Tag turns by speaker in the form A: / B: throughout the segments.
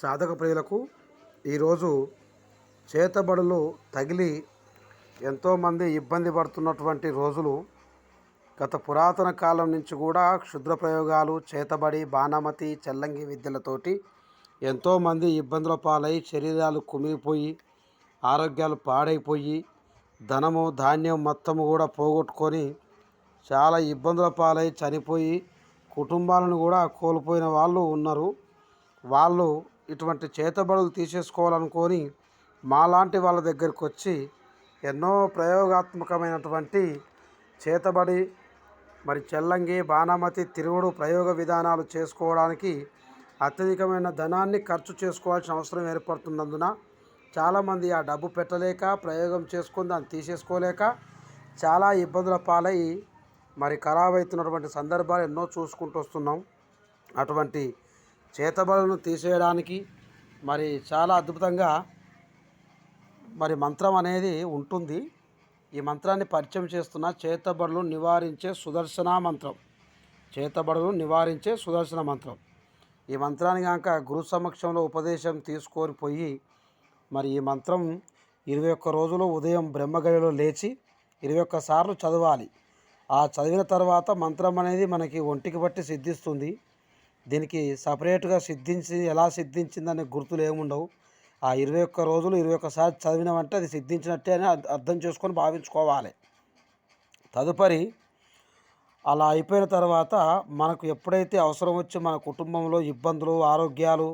A: సాధక ప్రియులకు ఈరోజు చేతబడులు తగిలి ఎంతోమంది ఇబ్బంది పడుతున్నటువంటి రోజులు గత పురాతన కాలం నుంచి కూడా క్షుద్ర ప్రయోగాలు చేతబడి బాణమతి చెల్లంగి విద్యలతోటి ఎంతోమంది ఇబ్బందుల పాలై శరీరాలు కుమిలిపోయి ఆరోగ్యాలు పాడైపోయి ధనము ధాన్యం మొత్తము కూడా పోగొట్టుకొని చాలా ఇబ్బందుల పాలై చనిపోయి కుటుంబాలను కూడా కోల్పోయిన వాళ్ళు ఉన్నారు. వాళ్ళు ఇటువంటి చేతబడులు తీసేసుకోవాలనుకొని మాలాంటి వాళ్ళ దగ్గరికి వచ్చి ఎన్నో ప్రయోగాత్మకమైనటువంటి చేతబడి మరి చెల్లంగి బాణామతి తిరుగుడు ప్రయోగ విధానాలు చేసుకోవడానికి అత్యధికమైన ధనాన్ని ఖర్చు చేసుకోవాల్సిన అవసరం ఏర్పడుతున్నందున చాలామంది ఆ డబ్బు పెట్టలేక ప్రయోగం చేసుకుని దాన్ని తీసేసుకోలేక చాలా ఇబ్బందుల పాలై మరి ఖరాబ్ అవుతున్నటువంటి సందర్భాలు ఎన్నో చూసుకుంటూ వస్తున్నాం. అటువంటి చేతబడులను తీసేయడానికి మరి చాలా అద్భుతంగా మరి మంత్రం అనేది ఉంటుంది. ఈ మంత్రాన్ని పరిచయం చేస్తున్న చేతబడులు నివారించే సుదర్శన మంత్రం. చేతబడులు నివారించే సుదర్శన మంత్రం. ఈ మంత్రాన్ని కనుక గురు సమక్షంలో ఉపదేశం తీసుకొని పోయి మరి ఈ మంత్రం ఇరవై ఒక్క రోజులు ఉదయం బ్రహ్మగడిలో లేచి ఇరవై ఒక్కసార్లు చదవాలి. ఆ చదివిన తర్వాత మంత్రం అనేది మనకి ఒంటికి బట్టి సిద్ధిస్తుంది. దీనికి సపరేట్గా సిద్ధించి ఎలా సిద్ధించిందనే గుర్తులు ఏముండవు ఆ ఇరవై ఒక్క రోజులు ఇరవై ఒక్కసారి చదివినామంటే అది సిద్ధించినట్టే అని అర్థం చేసుకొని భావించుకోవాలి. తదుపరి అలా అయిపోయిన తర్వాత మనకు ఎప్పుడైతే అవసరం వచ్చి మన కుటుంబంలో ఇబ్బందులు ఆరోగ్యాలు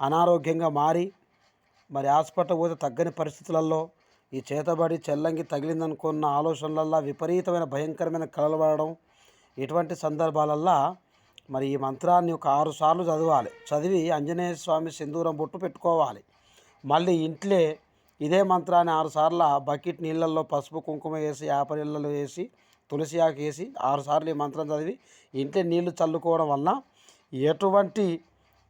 A: అనారోగ్యంగా మారి మరి హాస్పిటల్ పోతే తగ్గని పరిస్థితులలో ఈ చేతబడి చెల్లంగి తగిలిందనుకున్న ఆలోచనలల్లో విపరీతమైన భయంకరమైన కలలు పడడం ఇటువంటి సందర్భాలల్లో మరి ఈ మంత్రాన్ని ఒక ఆరు సార్లు చదవాలి. చదివి ఆంజనేయ స్వామి సింధూరం బొట్టు పెట్టుకోవాలి. మళ్ళీ ఇంట్లో ఇదే మంత్రాన్ని ఆరు సార్లు బకెట్ నీళ్ళల్లో పసుపు కుంకుమ వేసి యాప నీళ్ళలో వేసి తులసి ఆకు వేసి ఆరు సార్లు ఈ మంత్రం చదివి ఇంట్లో నీళ్ళు చల్లుకోవడం వలన ఎటువంటి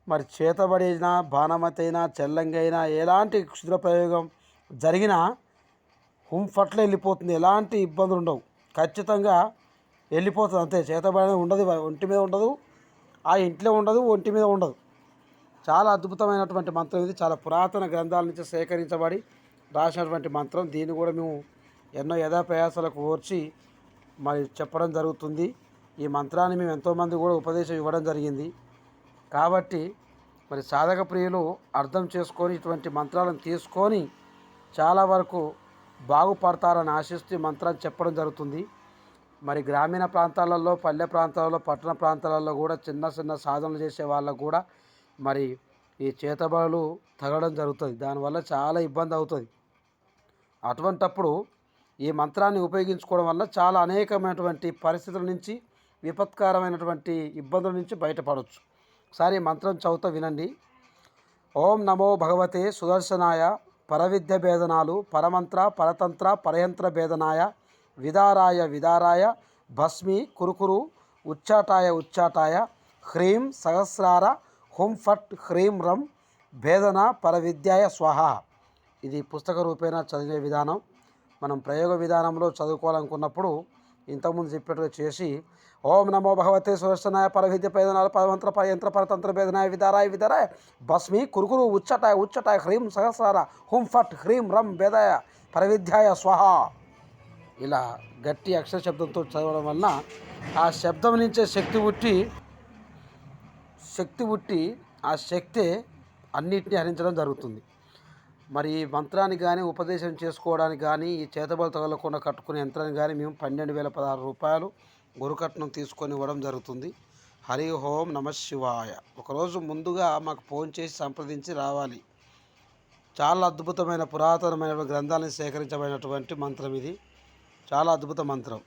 A: మరి చేతబడినా బాణమతి అయినా ఎలాంటి క్షుద్ర ప్రయోగం జరిగినా హుంఫట్లో వెళ్ళిపోతుంది. ఎలాంటి ఇబ్బందులు ఉండవు. ఖచ్చితంగా వెళ్ళిపోతుంది అంతే. చేతబడి ఉండదు ఒంటి మీద ఉండదు ఆ ఇంట్లో ఉండదు ఒంటి మీద ఉండదు. చాలా అద్భుతమైనటువంటి మంత్రం ఇది. చాలా పురాతన గ్రంథాల నుంచి సేకరించబడి రాసినటువంటి మంత్రం. దీన్ని కూడా మేము ఎన్నో యథాప్రయాసాలకు ఓర్చి మరి చెప్పడం జరుగుతుంది. ఈ మంత్రాన్ని మేము ఎంతోమంది కూడా ఉపదేశం ఇవ్వడం జరిగింది. కాబట్టి మరి సాధక ప్రియులు అర్థం చేసుకొని ఇటువంటి మంత్రాలను తీసుకొని చాలా వరకు బాగుపడతారని ఆశిస్తూ మంత్రాన్ని చెప్పడం జరుగుతుంది. మరి గ్రామీణ ప్రాంతాలలో పల్లె ప్రాంతాలలో పట్టణ ప్రాంతాలలో కూడా చిన్న చిన్న సాధనలు చేసే వాళ్ళకు కూడా మరి ఈ చేతబడులు తగలడం జరుగుతుంది. దానివల్ల చాలా ఇబ్బంది అవుతుంది. అటువంటప్పుడు ఈ మంత్రాన్ని ఉపయోగించుకోవడం వల్ల చాలా అనేకమైనటువంటి పరిస్థితుల నుంచి విపత్కరమైనటువంటి ఇబ్బందుల నుంచి బయటపడవచ్చు ఒకసారి ఈ మంత్రం చదువుతా వినండి. ఓం నమో భగవతే సుదర్శనాయ పరవిద్య భేదనాలు పరమంత్ర పరతంత్ర పరయంత్ర భేదనాయ విదారాయ విదారాయ భస్మి కురుకురు ఉచ్చాటాయ ఉచ్చాటాయ హ్రీం సహస్రార హుం ఫట్ హ్రీం రం భేదన పరవిద్యాయ స్వహ. ఇది పుస్తక రూపేణ చదివే విధానం. మనం ప్రయోగ విధానంలో చదువుకోవాలనుకున్నప్పుడు ఇంతకుముందు చెప్పేట్టుగా చేసి ఓం నమో భగవతే సుదర్శనాయ పరవిద్య పేదనాయ పరమంత్ర పరయంత్ర పరతంత్ర భేదనాయ విదారాయ విదారాయ భస్మి కురుకురు ఉచ్చటాయ ఉచ్చటాయ హ్రీం సహస్రార హుం ఫట్ హ్రీం రం భేదాయ పరవిద్యాయ స్వహ. ఇలా గట్టి అక్షర శబ్దంతో చదవడం వలన ఆ శబ్దం నుంచే శక్తి పుట్టి శక్తి పుట్టి ఆ శక్తే అన్నిటిని హరించడం జరుగుతుంది. మరి ఈ మంత్రాన్ని కానీ ఉపదేశం చేసుకోవడానికి కానీ ఈ చేతబలు తగలకుండా కట్టుకునే యంత్రాన్ని కానీ మేము పన్నెండు వేల పదహారు రూపాయలు గురుకట్నం తీసుకొని ఇవ్వడం జరుగుతుంది. హరి ఓం నమ శివాయ. ఒకరోజు ముందుగా మాకు ఫోన్ చేసి సంప్రదించి రావాలి. చాలా అద్భుతమైన పురాతనమైన గ్రంథాలను సేకరించబడినటువంటి మంత్రం ఇది. చాలా అద్భుత మంత్రం.